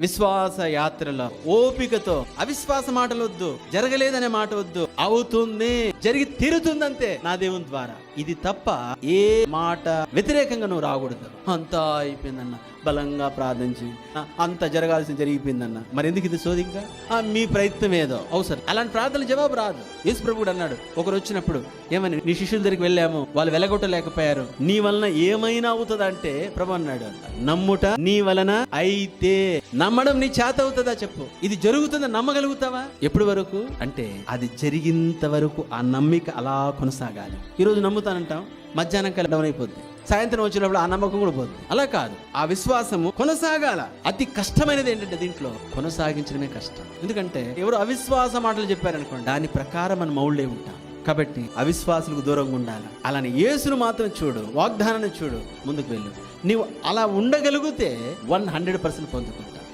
విశ్వాస యాత్రలో ఓపికతో అవిశ్వాస మాటలు వద్దు జరగలేదనే మాట వద్దు అవుతుంది జరిగి తీరుతుందంతే నా దేవుని ద్వారా. ఇది తప్ప ఏ మాట వ్యతిరేకంగా నువ్వు రాకూడదు. అంతా అయిపోయిందన్న. బలంగా ప్రార్థించి. అంత జరగాల్సి జరిగిపోయిందన్న. మరి ఎందుకు ఇది సోది ఇంకా? మీ ప్రయత్నం ఏదో. అవసరం. అలాంటి ప్రార్థనలు జవాబు రాదు. యేసు ప్రభుడు అన్నాడు ఒకరు వచ్చినప్పుడు ఏమని నీ శిష్యుల దగ్గరికి వెళ్ళాము. వాళ్ళు వెలగొట్టలేకపోయారు. నీ వలన ఏమైనా అవుతుందా? అంటే ప్రభు అన్నాడు నమ్ముట నీ వలన అయితే. నమ్మడం నీ చేత అవుతుందా చెప్పు. ఇది జరుగుతుందా? నమ్మగలుగుతావా? ఎప్పటి వరకు? అంటే అది జరిగింత వరకు ఆ నమ్మిక అలా కొనసాగాలి. ఈరోజు నమ్ముతానంటాం? మధ్యాహ్నం కల్లా డౌన్ అయిపోద్ది. సాయంత్రం వచ్చినప్పుడు ఆ నమ్మకం కూడా పోద్ది. అలా కాదు. ఆ విశ్వాసము కొనసాగాల. అతి కష్టమైనది ఏంటంటే దీంట్లో కొనసాగించడమే కష్టం. ఎందుకంటే ఎవరు అవిశ్వాస మాటలు చెప్పారనుకోండి దాని ప్రకారం మనం మౌళ్ళే ఉంటాం. కాబట్టి అవిశ్వాసులకు దూరంగా ఉండాలి. అలానే యేసును మాత్రం చూడు వాగ్దానాన్ని చూడు ముందుకు వెళ్ళు. నీవు అలా ఉండగలిగితే వన్ హండ్రెడ్ పర్సెంట్ పొందుకుంటావు